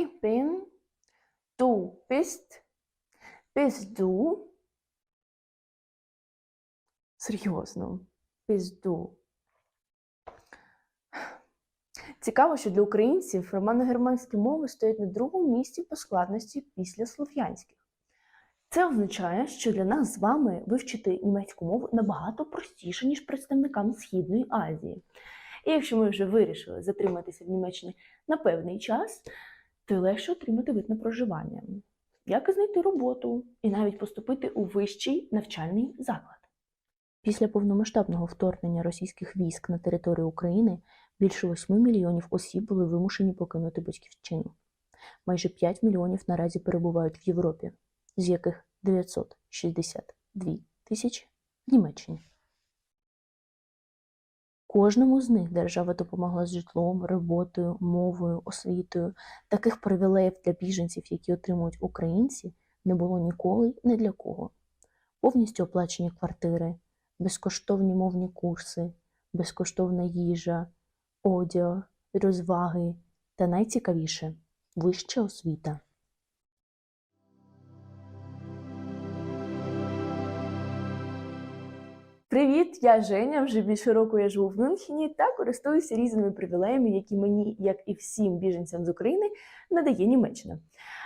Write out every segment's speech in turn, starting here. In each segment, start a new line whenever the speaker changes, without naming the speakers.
Ich bin. Du bist. Bist du. Серйозно. Du. Цікаво, що для українців романо-германські мови стоять на другому місці по складності після слов'янських. Це означає, що для нас з вами вивчити німецьку мову набагато простіше, ніж представникам Східної Азії. І якщо ми вже вирішили затриматися в Німеччині на певний час, то легше отримати вид на проживання, як і знайти роботу, і навіть поступити у вищий навчальний заклад. Після повномасштабного вторгнення російських військ на територію України більше 8 мільйонів осіб були вимушені покинути батьківщину. Майже 5 мільйонів наразі перебувають в Європі, з яких 962 тисячі в Німеччині. Кожному з них держава допомогла з житлом, роботою, мовою, освітою. Таких привілеїв для біженців, які отримують українці, не було ніколи ні для кого. Повністю оплачені квартири, безкоштовні мовні курси, безкоштовна їжа, одяг, розваги та найцікавіше вища освіта. Привіт, я Женя. Вже більше року я живу в Мюнхені та користуюся різними привілеями, які мені, як і всім біженцям з України, надає Німеччина.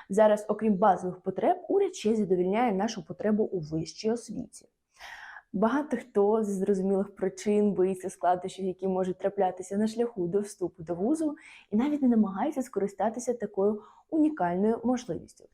Зараз, окрім базових потреб, уряд ще задовільняє нашу потребу у вищій освіті. Багато хто зі зрозумілих причин боїться складнощів, які можуть траплятися на шляху до вступу до вузу, і навіть не намагається скористатися такою унікальною можливістю.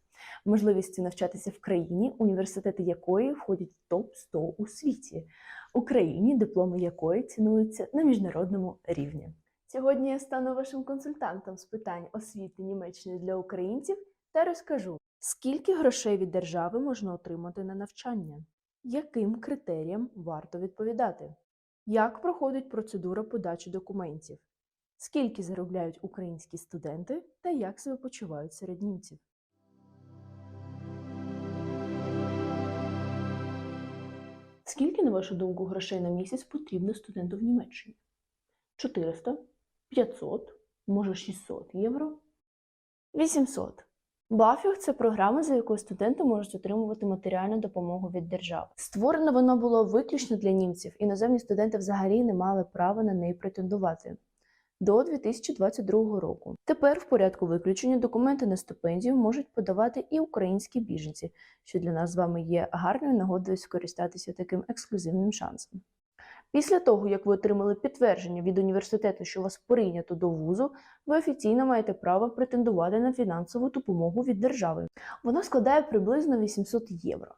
Можливістю навчатися в країні, університети якої входять в топ 100 у світі, Україні, дипломи якої цінуються на міжнародному рівні. Сьогодні я стану вашим консультантом з питань освіти Німеччини для українців та розкажу, скільки грошей від держави можна отримати на навчання, яким критеріям варто відповідати, як проходить процедура подачі документів, скільки заробляють українські студенти та як себе почувають серед німців. Скільки, на вашу думку, грошей на місяць потрібно студенту в Німеччині? 400, 500, може 600 євро? 800. Бафюг це програма, за якою студенти можуть отримувати матеріальну допомогу від держави. Створено воно було виключно для німців, іноземні студенти взагалі не мали права на неї претендувати до 2022 року. Тепер в порядку виключення документи на стипендію можуть подавати і українські біженці, що для нас з вами є гарною нагодою скористатися таким ексклюзивним шансом. Після того, як ви отримали підтвердження від університету, що вас прийнято до вузу, ви офіційно маєте право претендувати на фінансову допомогу від держави. Вона складає приблизно 800 євро.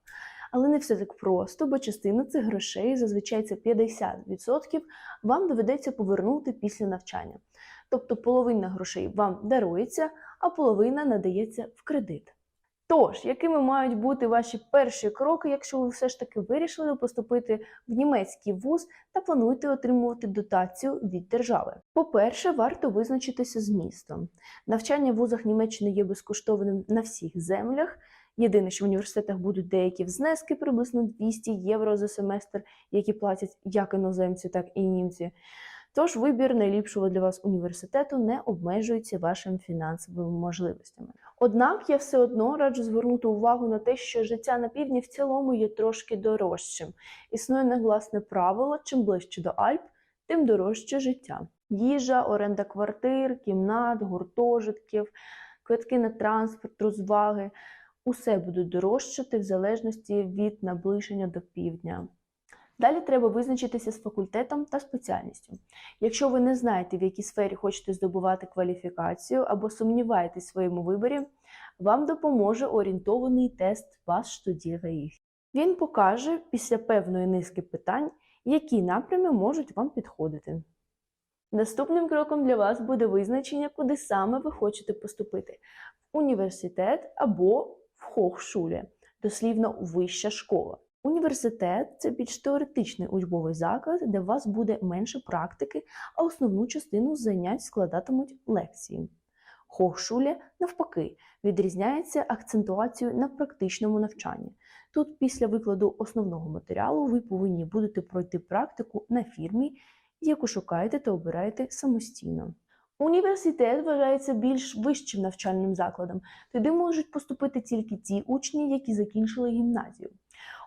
Але не все так просто, бо частина цих грошей, зазвичай це 50%, вам доведеться повернути після навчання. Тобто половина грошей вам дарується, а половина надається в кредит. Тож, якими мають бути ваші перші кроки, якщо ви все ж таки вирішили поступити в німецький вуз та плануєте отримувати дотацію від держави? По-перше, варто визначитися з містом. Навчання в вузах Німеччини є безкоштовним на всіх землях. Єдине, що в університетах будуть деякі взнески, приблизно 200 євро за семестр, які платять як іноземці, так і німці. Тож вибір найліпшого для вас університету не обмежується вашими фінансовими можливостями. Однак я все одно раджу звернути увагу на те, що життя на півдні в цілому є трошки дорожчим. Існує негласне правило: чим ближче до Альп, тим дорожче життя. Їжа, оренда квартир, кімнат, гуртожитків, квитки на транспорт, розваги усе будуть дорожчати в залежності від наближення до півдня. Далі треба визначитися з факультетом та спеціальністю. Якщо ви не знаєте, в якій сфері хочете здобувати кваліфікацію або сумніваєтесь в своєму виборі, вам допоможе орієнтований тест «Was studiere ich». Він покаже після певної низки питань, які напрями можуть вам підходити. Наступним кроком для вас буде визначення, куди саме ви хочете поступити в університет або в Хохшулі, дослівно вища школа. Університет це більш теоретичний учбовий заклад, де у вас буде менше практики, а основну частину занять складатимуть лекції. Хохшуле, навпаки, відрізняється акцентуацією на практичному навчанні. Тут, після викладу основного матеріалу, ви повинні будете пройти практику на фірмі, яку шукаєте та обираєте самостійно. Університет вважається більш вищим навчальним закладом. Туди можуть поступити тільки ті учні, які закінчили гімназію.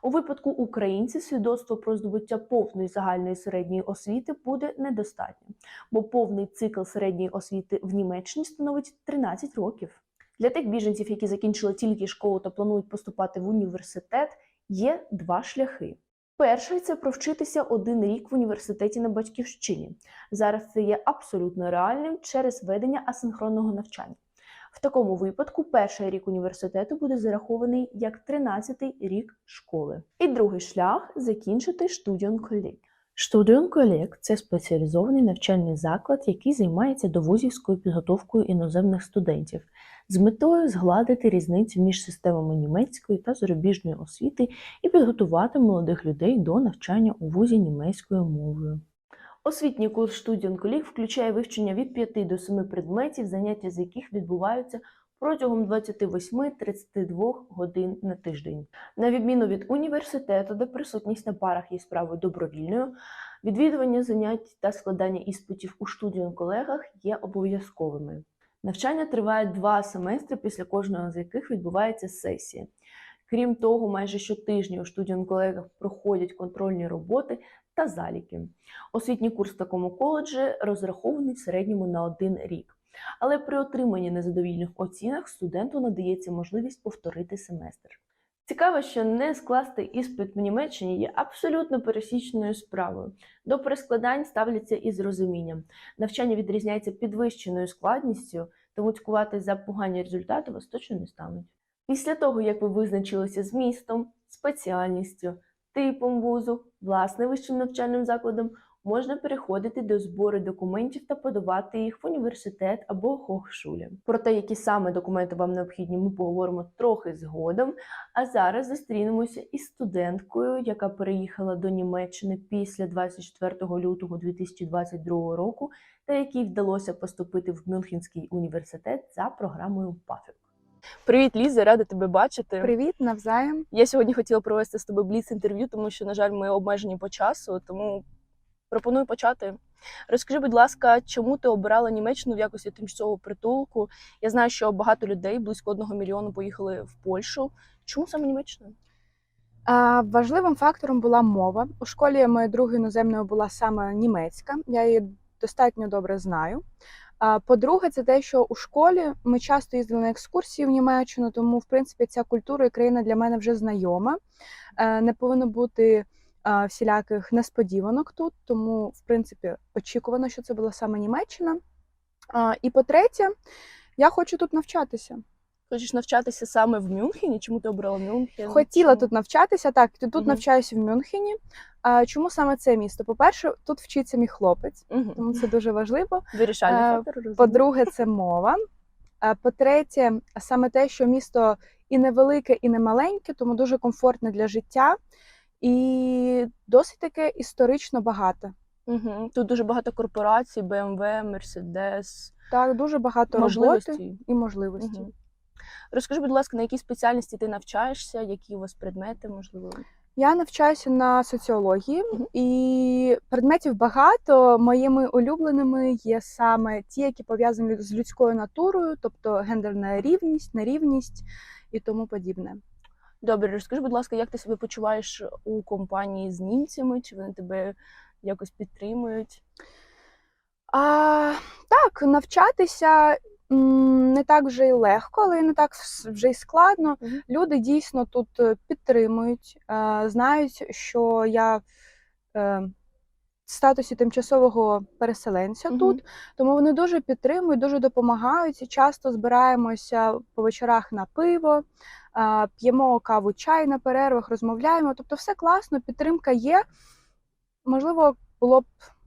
У випадку українців свідоцтво про здобуття повної загальної середньої освіти буде недостатньо, бо повний цикл середньої освіти в Німеччині становить 13 років. Для тих біженців, які закінчили тільки школу та планують поступати в університет, є два шляхи. Перший це провчитися один рік в університеті на батьківщині. Зараз це є абсолютно реальним через ведення асинхронного навчання. В такому випадку перший рік університету буде зарахований як 13-й рік школи. І другий шлях закінчити Студіон-коллег. Студіон-коллег – це спеціалізований навчальний заклад, який займається довузівською підготовкою іноземних студентів з метою згладити різницю між системами німецької та зарубіжної освіти і підготувати молодих людей до навчання у вузі німецькою мовою. Освітній курс Студіон-коліг включає вивчення від 5 до 7 предметів, заняття з яких відбуваються протягом 28-32 годин на тиждень. На відміну від університету, де присутність на парах є справою добровільною, відвідування занять та складання іспитів у студіон-колегах є обов'язковими. Навчання триває два семестри, після кожного з яких відбувається сесія. Крім того, майже щотижня у студіон-колегах проходять контрольні роботи та заліки. Освітній курс в такому коледжі розрахований в середньому на один рік. Але при отриманні незадовільних оцінок студенту надається можливість повторити семестр. Цікаво, що не скласти іспит в Німеччині є абсолютно пересічною справою. До перескладань ставляться із розумінням. Навчання відрізняється підвищеною складністю, тому цькувати за погані результати вас точно не стануть. Після того, як ви визначилися з містом, спеціальністю, типом вузу, власне вищим навчальним закладом, можна переходити до збору документів та подавати їх в університет або хохшулі. Про те, які саме документи вам необхідні, ми поговоримо трохи згодом. А зараз зустрінемося із студенткою, яка переїхала до Німеччини після 24 лютого 2022 року, та якій вдалося поступити в Мюнхенський університет за програмою PAFIC. Привіт, Ліза, рада тебе бачити.
Привіт, навзаєм.
Я сьогодні хотіла провести з тобою бліц інтерв'ю, тому що, на жаль, ми обмежені по часу, тому пропоную почати. Розкажи, будь ласка, чому ти обирала Німеччину в якості тимчасового притулку? Я знаю, що багато людей, близько одного мільйону, поїхали в Польщу. Чому саме Німеччина?
Важливим фактором була мова. У школі моєю другою іноземною була саме німецька. Я її достатньо добре знаю. По-друге, це те, що у школі ми часто їздили на екскурсії в Німеччину, тому в принципі ця культура і країна для мене вже знайома. Е, не повинно бути всіляких несподіванок тут, тому в принципі очікувано, що це була саме Німеччина. І по-третє, я хочу тут навчатися.
Хочеш навчатися саме в Мюнхені? Чому ти обрала Мюнхен?
Хотіла
Чому?
тут навчатися. Так, тут
Мгм.
навчаюся в Мюнхені. А чому саме це місто? По-перше, тут вчиться мій хлопець,
Мгм.
тому це дуже важливо.
Вирішальний
Е,
фактор.
По-друге, це мова. По-третє, саме те, що місто і невелике, і не маленьке, тому дуже комфортне для життя і досить таке історично багате.
Мгм. Тут дуже багато корпорацій, BMW, Mercedes,
Так, дуже багато роботи
можливостей.
і можливостей.
Мгм. Розкажи, будь ласка, на якій спеціальності ти навчаєшся, які у вас предмети, можливо?
Я навчаюся на соціології, і предметів багато. Моїми улюбленими є саме ті, які пов'язані з людською натурою, тобто гендерна рівність, нерівність і тому подібне.
Добре, розкажи, будь ласка, як ти себе почуваєш у компанії з німцями? Чи вони тебе якось підтримують?
А, так, навчатися не так вже й легко, але не так вже й складно.
Мгм.
Люди дійсно тут е, підтримують, е, знають, що я е, статусі тимчасового переселенця
Мгм.
тут, тому вони дуже підтримують, дуже допомагають. Часто збираємося по вечорах на пиво, п'ємо каву, чай на перервах, розмовляємо. Тобто, все класно, підтримка є. Можливо, було б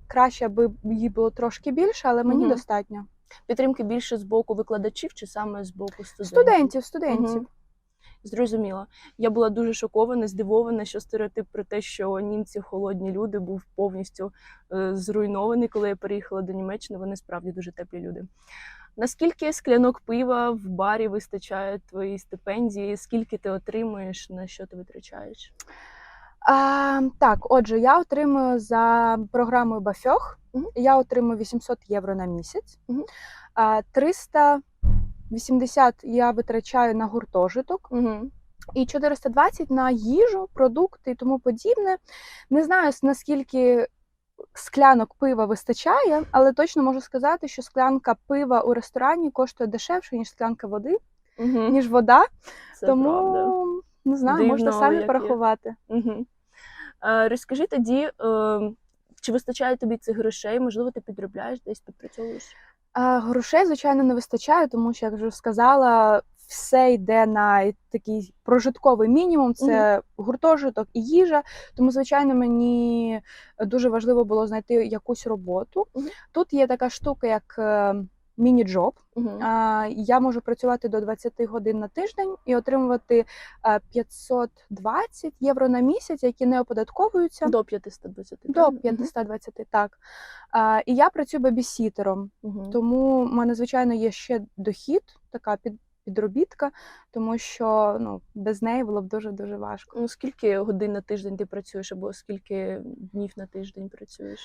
краще, аби її було трошки більше, але мені
Мгм.
достатньо.
Підтримки більше з боку викладачів чи саме з боку студентів?
Студентів, студентів.
Мгм. Зрозуміло. Я була дуже шокована, здивована, що стереотип про те, що німці холодні люди, був повністю е, зруйнований, коли я переїхала до Німеччини. Вони справді дуже теплі люди. Наскільки склянок пива в барі вистачає твоїй стипендії? Скільки ти отримуєш, на що ти витрачаєш?
А, Так, отже, я отримую за програмою Бафьох, я отримую 800 євро на місяць, а, 300 80 я витрачаю на гуртожиток.
Угу.
І 420 на їжу, продукти і тому подібне. Не знаю, наскільки склянок пива вистачає, але точно можу сказати, що склянка пива у ресторані коштує дешевше, ніж склянка води,
угу.
ніж вода.
Це
Тому
правда.
не знаю,
Дивно, можна
самі порахувати.
Угу. Розкажи тоді, ем, чи вистачає тобі цих грошей? Можливо, ти підробляєш десь, підпрацьовуєш?
Грошей, звичайно, не вистачає, тому що, як вже сказала, все йде на такий прожитковий мінімум: це гуртожиток і їжа. Тому, звичайно, мені дуже важливо було знайти якусь роботу.
Мгм.
Тут є така штука, як е, міні-джоб.
Угу.
Я можу працювати до 20 годин на тиждень і отримувати е, 520 євро на місяць, які не оподатковуються.
До 520.
До 520, так. А, І я працюю бебісітером.
Угу.
Тому в мене, звичайно, є ще дохід, така під, підробітка, тому що ну, без неї було б дуже дуже важко.
Ну, скільки годин на тиждень ти працюєш, або скільки днів на тиждень працюєш?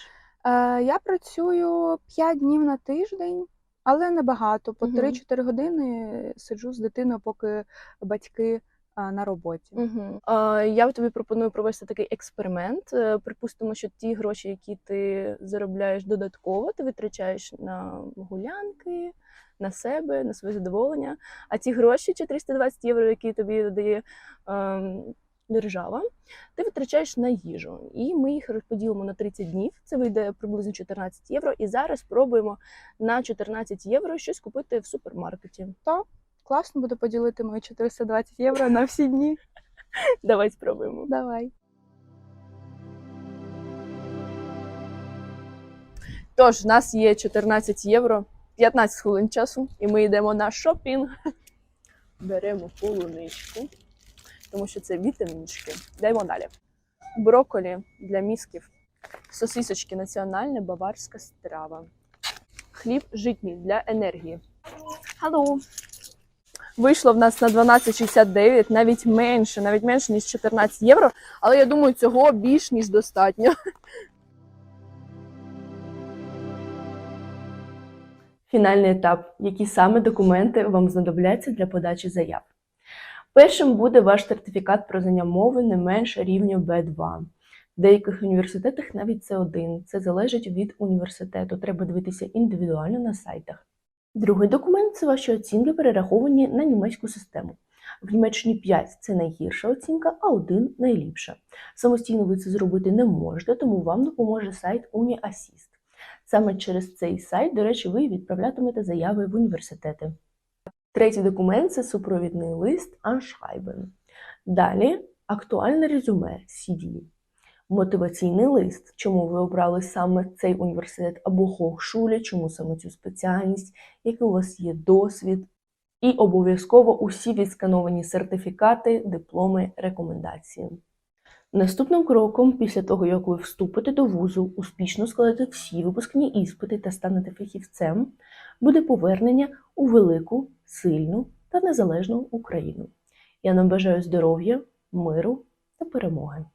Е, я працюю 5 днів на тиждень, але небагато. По
Мгм.
3-4 години сиджу з дитиною, поки батьки на роботі.
Угу. Я тобі пропоную провести такий експеримент. Е, Припустимо, що ті гроші, які ти заробляєш додатково, ти витрачаєш на гулянки, на себе, на своє задоволення. А ті гроші, 420 євро, які тобі дає ем, держава, ти витрачаєш на їжу. І ми їх розподілимо на 30 днів. Це вийде приблизно 14 євро. І зараз спробуємо на 14 євро щось купити в супермаркеті.
Класно буде поділити мої 420 євро на всі дні.
Давай спробуємо.
Давай.
Тож, в нас є 14 євро, 15 хвилин часу, і ми йдемо на шопінг. Беремо полуничку, тому що це вітамінчики. Йдемо далі. Брокколі для мізків, сосисочки національна баварська страва. Хліб житній для енергії. Алло! Вийшло в нас на 12,69, навіть менше, навіть менше, ніж 14 євро. Але я думаю, цього більш ніж достатньо. Фінальний етап. Які саме документи вам знадобляться для подачі заяв? Першим буде ваш сертифікат про знання мови не менше рівня B2. В деяких університетах навіть це один. Це залежить від університету. Треба дивитися індивідуально на сайтах. Другий документ це ваші оцінки, перераховані на німецьку систему. В Німеччині 5 це найгірша оцінка, а 1 найліпша. Самостійно ви це зробити не можете, тому вам допоможе сайт UniAssist. Саме через цей сайт, до речі, ви відправлятимете заяви в університети. Третій документ це супровідний лист Anschreiben. Далі актуальне резюме CV. Мотиваційний лист, чому ви обрали саме цей університет або Hochschule, чому саме цю спеціальність, який у вас є досвід. І обов'язково усі відскановані сертифікати, дипломи, рекомендації. Наступним кроком, після того, як ви вступите до вузу, успішно складете всі випускні іспити та станете фахівцем, буде повернення у велику, сильну та незалежну Україну. Я нам бажаю здоров'я, миру та перемоги.